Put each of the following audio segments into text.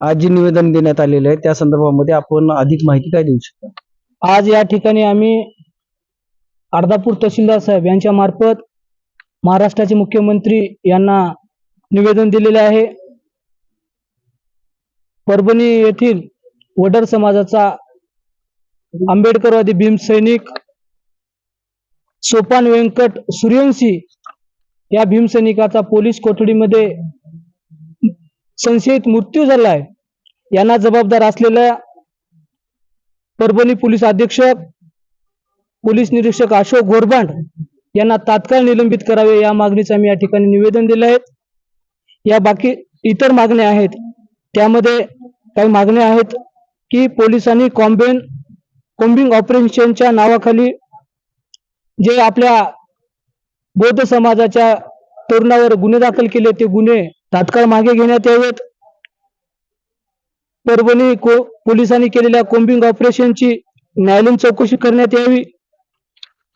आज जे निवेदन देण्यात आलेलं आहे. त्या संदर्भामध्ये आपण अधिक माहिती काय देऊ शकता? आज या ठिकाणी आम्ही अर्धापूर तहसीलदार साहेब यांच्या मार्फत महाराष्ट्राचे मुख्यमंत्री यांना निवेदन दिलेले आहे. परभणी येथील वडर समाजाचा आंबेडकरवादी भीमसैनिक सोपान व्यंकट सूर्यवंशी या भीमसैनिकाचा पोलीस कोठडीमध्ये संशयित मृत्यू झाला आहे यांना जबाबदार असलेल्या परभणी पोलीस अधीक्षक पोलीस निरीक्षक अशोक गोरबांड यांना तात्काळ निलंबित करावे या मागणीचं आम्ही या ठिकाणी निवेदन दिलं आहे. या बाकी इतर मागण्या आहेत. त्यामध्ये काही मागण्या आहेत की पोलिसांनी कॉम्बेन कॉम्बिंग ऑपरेशनच्या नावाखाली जे आपल्या बौद्ध समाजाच्या तरुणावर गुन्हे दाखल केले ते गुन्हे तात्काळ मागे घेण्यात यावेत. परभणी को पोलिसांनी केलेल्या कोम्बिंग ऑपरेशनची न्यायालयीन चौकशी करण्यात यावी.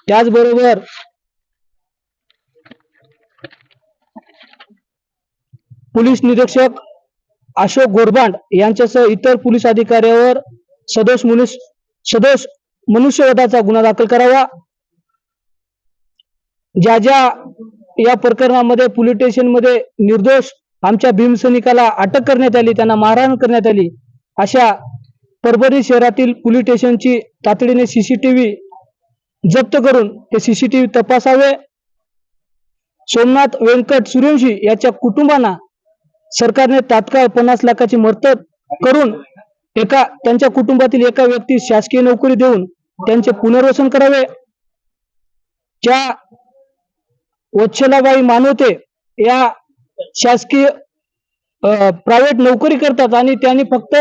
त्याचबरोबर पोलीस निरीक्षक अशोक गोरबांड यांच्यासह इतर पोलीस अधिकाऱ्यावर सदोष मनुष्य सदोष मनुष्यवधाचा गुन्हा दाखल करावा. ज्या ज्या या प्रकरणामध्ये पोलीस स्टेशनमध्ये निर्दोष आमच्या भीमसैनिकाला अटक करण्यात आली त्यांना मारहाण करण्यात आली. अशा परभणी शहरातील पोलीस स्टेशनची तातडीने सीसीटीव्ही जप्त करून ते सीसीटीव्ही तपासावे. सोमनाथ व्यंकट सूर्यवंशी याच्या कुटुंबांना सरकारने तात्काळ पन्नास लाखाची मदत करून एका त्यांच्या कुटुंबातील एका व्यक्तीस शासकीय नोकरी देऊन त्यांचे पुनर्वसन करावे. ज्या वत्सलाबाई मानवते या शासकीय प्रायव्हेट नोकरी करतात आणि त्यांनी फक्त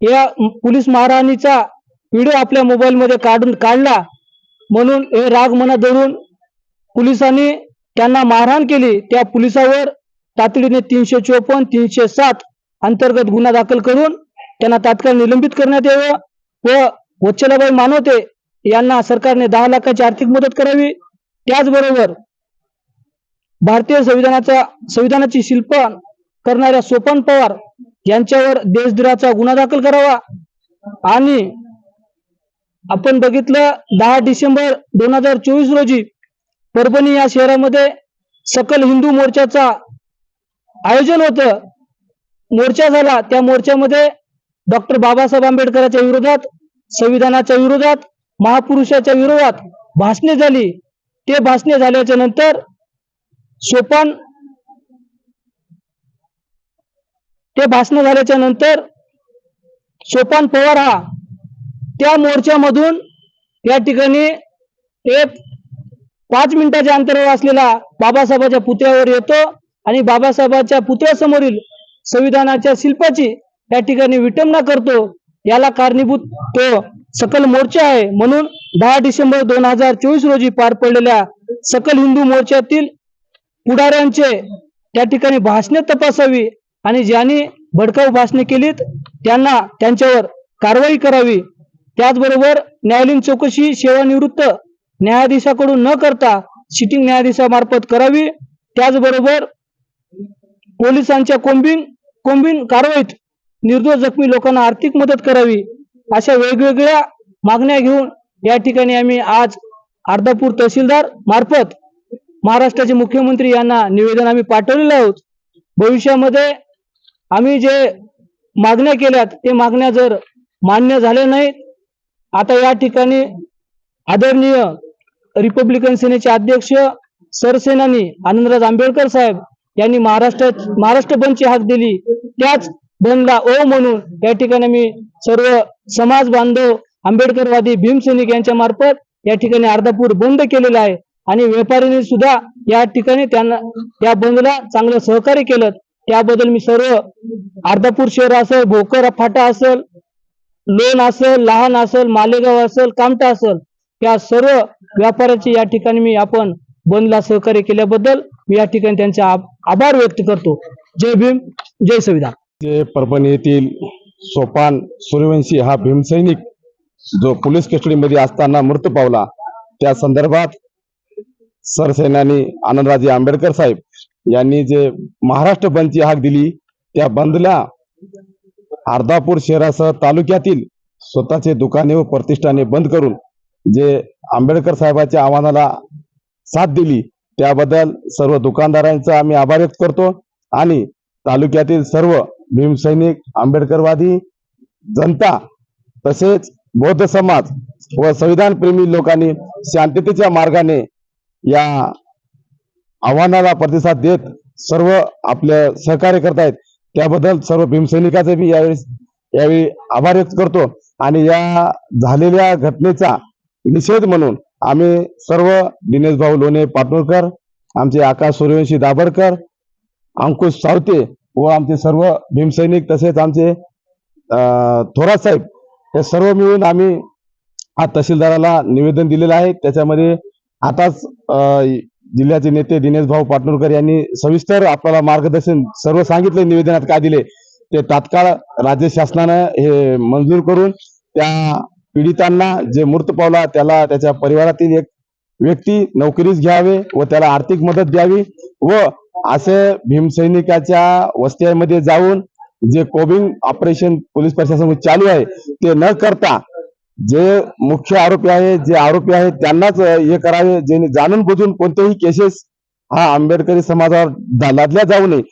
या पोलीस महाराणीचा व्हिडिओ आपल्या मोबाईलमध्ये काढून काढला म्हणून हे राग मना धरून पोलिसांनी त्यांना मारहाण केली. त्या पोलिसावर तातडीने तीनशे चोपन्न तीनशे सात अंतर्गत गुन्हा दाखल करून त्यांना तात्काळ निलंबित करण्यात यावं व वत्सलाबाई मानवते यांना सरकारने दहा लाखाची आर्थिक मदत करावी. त्याचबरोबर भारतीय संविधानाचा संविधानाची शिल्प करणाऱ्या सोपान पवार यांच्यावर देशद्रोहाचा गुन्हा दाखल करावा. आणि आपण बघितलं दहा डिसेंबर दोन हजार चोवीस रोजी परभणी या शहरामध्ये सकल हिंदू मोर्चाचा आयोजन होतं. मोर्चा झाला. त्या मोर्चामध्ये डॉक्टर बाबासाहेब आंबेडकरांच्या विरोधात संविधानाच्या विरोधात महापुरुषाच्या विरोधात भाषणे झाली. ते भाषणे झाल्याच्यानंतर सोपान ते भाषण झाल्याच्यानंतर सोपान पवार हा त्या मोर्चामधून या ठिकाणी एक पाच मिनिटाच्या अंतरावर असलेला बाबासाहेबाच्या पुतळ्यावर येतो आणि बाबासाहेबाच्या पुतळ्यासमोरील संविधानाच्या शिल्पाची या ठिकाणी विटंबना करतो. याला कारणीभूत तो सकल मोर्चा आहे म्हणून दहा डिसेंबर दोन हजार चोवीस रोजी पार पडलेल्या सकल हिंदू मोर्चातील पुढाऱ्यांचे त्या ठिकाणी भाषणे तपासावी आणि ज्यांनी भडकाऊ भाषणे केलीत त्यांना त्यांच्यावर कारवाई करावी. त्याचबरोबर न्यायालयीन चौकशी सेवानिवृत्त न्यायाधीशाकडून न करता सिटिंग न्यायाधीशामार्फत करावी. त्याचबरोबर पोलिसांच्या कोंबिंग कोंबिंग कारवाईत निर्दोष जखमी लोकांना आर्थिक मदत करावी अशा वेगवेगळ्या मागण्या घेऊन या ठिकाणी आम्ही आज अर्धापूर तहसीलदार मार्फत महाराष्ट्राचे मुख्यमंत्री यांना निवेदन आम्ही पाठवलेलं आहोत. भविष्यामध्ये आम्ही जे मागण्या केल्यात ते मागण्या जर मान्य झाल्या नाहीत आता या ठिकाणी आदरणीय रिपब्लिकन सेनेचे अध्यक्ष सरसेनानी आनंदराज आंबेडकर साहेब यांनी महाराष्ट्रात महाराष्ट्र बंदची हाक दिली. त्याच बंदला ओ म्हणून या ठिकाणी मी सर्व समाज बांधव आंबेडकरवादी भीमसैनिक यांच्या मार्फत या ठिकाणी अर्धापूर बंद केलेला आहे. आणि व्यापाऱ्यांनी सुद्धा या ठिकाणी त्यांना या बंदला चांगलं सहकार्य केलं. त्याबद्दल मी सर्व अर्धापूर शहर असेल भोकर फाटा असेल लोण असेल लहान असेल मालेगाव असेल कामटा असेल या सर्व व्यापाऱ्याचे या ठिकाणी मी आपण बंदला सहकार्य केल्याबद्दल मी या ठिकाणी त्यांचे आभार व्यक्त करतो. जय भीम जय संविधान. जे परभणी येथील सोपान सूर्यवंशी हा भीमसैनिक जो पोलीस कस्टडीमध्ये असताना मृत्यू पावला त्या संदर्भात सरसेनानी आनंदराजे आंबेडकर साहेब यांनी जे महाराष्ट्र बंदची हाक दिली त्या बंदला अर्धापूर शहरासह तालुक्यातील स्वतःचे दुकाने व प्रतिष्ठाने बंद करून जे आंबेडकर साहेबांच्या आव्हानाला साथ दिली त्याबद्दल सर्व दुकानदारांचा आम्ही आभार व्यक्त करतो आणि तालुक्यातील सर्व भीमसैनिक आंबेडकरवादी जनता तसेच बौद्ध समाज व संविधान प्रेमी लोकांनी शांततेच्या मार्गाने या आव्हानाला प्रतिसाद देत सर्व आपलं सहकार्य करतायत. त्याबद्दल सर्व भीमसैनिकाचे मी यावेळी यावेळी आभार व्यक्त करतो. आणि या झालेल्या घटनेचा निषेध म्हणून आम्ही सर्व दिनेश भाऊ लोणे पाटोळकर आमचे आकाश सूर्यवंशी दाभडकर अंकुश सावते व आमचे सर्व भीमसैनिक तसेच आमचे थोरात साहेब हे सर्व मिळून आम्ही आज तहसीलदाराला निवेदन दिलेलं आहे. त्याच्यामध्ये आताच अं, जिल्ह्याचे नेते दिनेश भाऊ पाटणूरकर यांनी सविस्तर आपल्याला मार्गदर्शन सर्व सांगितले निवेदनात काय दिले ते तात्काळ राज्य शासनानं हे मंजूर करून त्या पीडितांना जे मृत पावला त्याला त्याच्या परिवारातील एक व्यक्ती नोकरीस घ्यावे व त्याला आर्थिक मदत द्यावी व असे भीमसैनिकाच्या वस्त्यांमध्ये जाऊन जे कोबिंग ऑपरेशन पोलीस प्रशासन चालू आहे ते न करता जे मुख्य आरोपी आहे जे आरोपी आहेत त्यांनाच हे करावे ज्यांनी जाणून बुजून कोणतेही केसेस हा आंबेडकरी समाजावर लादल्या जाऊ नये.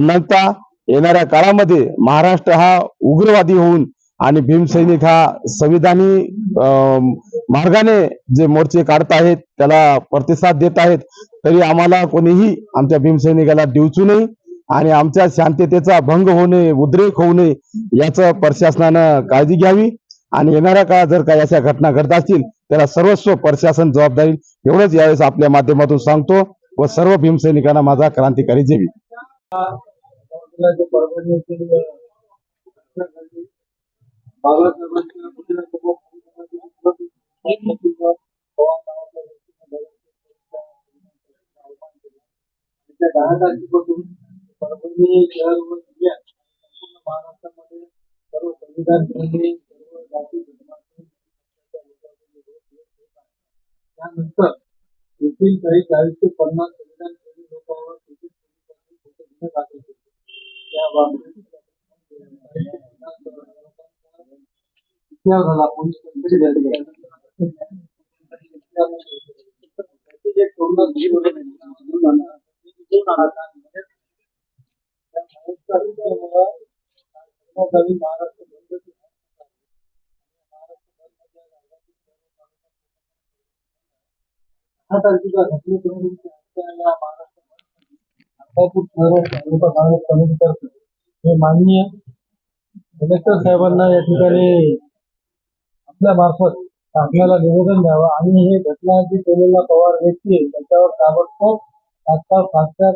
नंतर येणाऱ्या काळामध्ये महाराष्ट्र हा उग्रवादी होऊन आणि भीमसैनिक हा संविधानी अं, मार्गाने जे मोर्चे काढत आहेत त्याला प्रतिसाद देत आहेत तरी आम्हाला कोणीही आमच्या भीमसैनिकाला डिवचू नये आणि आमच्या शांततेचा भंग होऊ नये उद्रेक होऊ नये याचं प्रशासनानं काळजी घ्यावी. आणि येणाऱ्या काळात जर काही अशा घटना घडत असतील त्याला सर्वस्व प्रशासन जबाबदारी एवढंच यावेळेस आपल्या माध्यमातून सांगतो व सर्व भीमसैनिकांना माझा क्रांतिकारी जेवी परभणी शहर व जिल्ह्यात संपूर्ण महाराष्ट्रामध्ये सर्व संविधान त्यानंतर येथील काही चाळीस ते पन्नास संविधान प्रेमी लोकांवर पोलिसांनी खोटे गुन्हे दाखल केले. इतिहास झाला पोलीस कस्टडी झाली. त्या महाराष्ट्र बंदच्या जागाची दहा तारखेच्या घटनेकडून आजच्या या महाराष्ट्र अर्धापूर शहर तालुका काँग्रेस हे माननीय कलेक्टर साहेबांना या ठिकाणी आपल्या मार्फत शासनाला निवेदन द्यावं. आणि हे घटना जी केलेला पवार व्यक्ती आहे त्याच्यावर ताबडतोब तात्काळ फास्ट्रॅक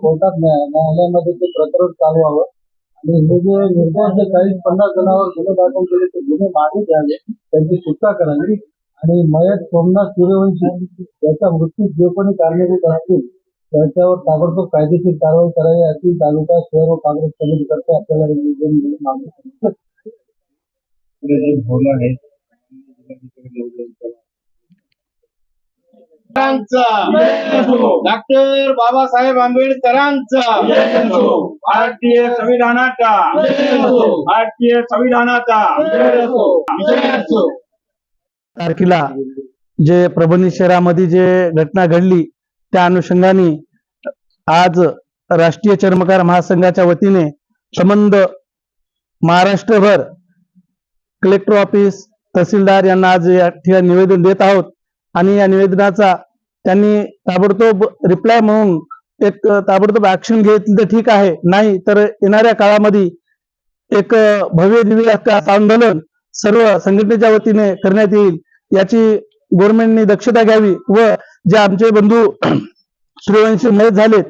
कोर्टात न्याय- न्यायालयामध्ये ते प्रकरण चालवावं आणि हे जे निर्दोष जे चाळीस पन्नास जणांवर गुन्हे दाखल केले ते गुन्हे मागे घ्यावे त्यांची सुटका करावी. आणि मयत सोमनाथ सूर्यवंशी याच्या मृत्यूस जे कोणी कारणीभूत असतील त्याच्यावर ताबडतोब कायदेशीर कारवाई करावी अशी तालुका शहर व काँग्रेस कमिटीतर्फे आपल्याला हे निवेदन देऊन मागणी. डॉक्टर बाबासाहेब आंबेडकरांचा. भारतीय संविधानाचा. भारतीय संविधानाचा. तारखेला जे परभणी शहरामध्ये जे घटना घडली त्या अनुषंगाने आज राष्ट्रीय चर्मकार महासंघाच्या वतीने संबंध महाराष्ट्रभर कलेक्टर ऑफिस तहसीलदार यांना आज या ठिकाणी निवेदन देत आहोत. आणि या निवेदनाचा त्यांनी ताबडतोब रिप्लाय म्हणून एक ताबडतोब ऍक्शन घेतली तर ठीक आहे. नाही तर येणाऱ्या काळामध्ये एक भव्य दिव्य असं आंदोलन सर्व संघटनेच्या वतीने करण्यात येईल याची गव्हर्नमेंटने दक्षता घ्यावी व जे आमचे बंधू सूर्यवंशी मदत झालेत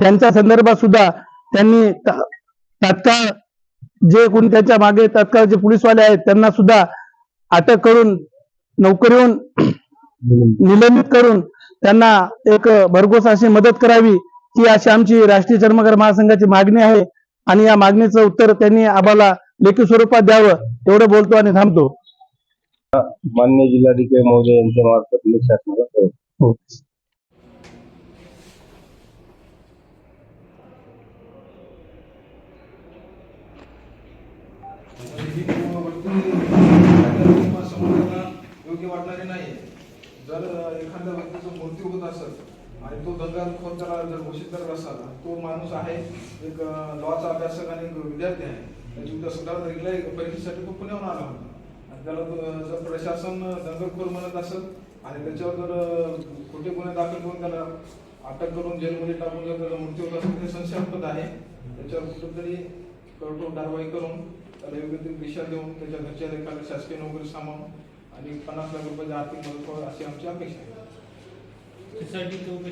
त्यांच्या संदर्भात सुद्धा त्यांनी तात्काळ जे कोणी त्यांच्या मागे तात्काळ जे पोलीसवाले आहेत त्यांना सुद्धा अटक करून नोकरीहून निलंबित करून त्यांना एक भरघोस अशी मदत करावी ही अशी आमची राष्ट्रीय चर्मकार महासंघाची मागणी आहे. आणि या मागणीचं उत्तर त्यांनी आम्हाला लेखी स्वरूपात द्यावं तेवढं बोलतो आणि थांबतो. मान्य जिल्हाधिकारी महोदय यांच्या मार्फत मी योग्य वाटणारे नाही जर एखाद्या व्यक्तीचं मृत्यू होत असेल आणि तो दंगाखोर त्याला जर घोषित करत. असाल हो. तो माणूस आहे एक लॉचा अभ्यासक आणि विद्यार्थी आहे. त्याची उद्या सतरा तारखेला परीक्षेसाठी तो पुण्याहून आला. होता आणि त्याला जर प्रशासन दंगलखोर म्हणत असेल आणि त्याच्यावर जर खोटे गुन्हे दाखल करून त्याला अटक करून जेलमध्ये टाकून जर त्याला मृत्यू होत असेल ते संशयास्पद आहे. त्याच्यावर कुठेतरी कठोर कारवाई करून त्याला योग्य ती दिशा देऊन त्याच्या घरच्या एखाद्या शासकीय नोकरी सामावून आणि पन्नास लाख रुपयाची आर्थिक मदत व्हावी अशी आमची अपेक्षा आहे.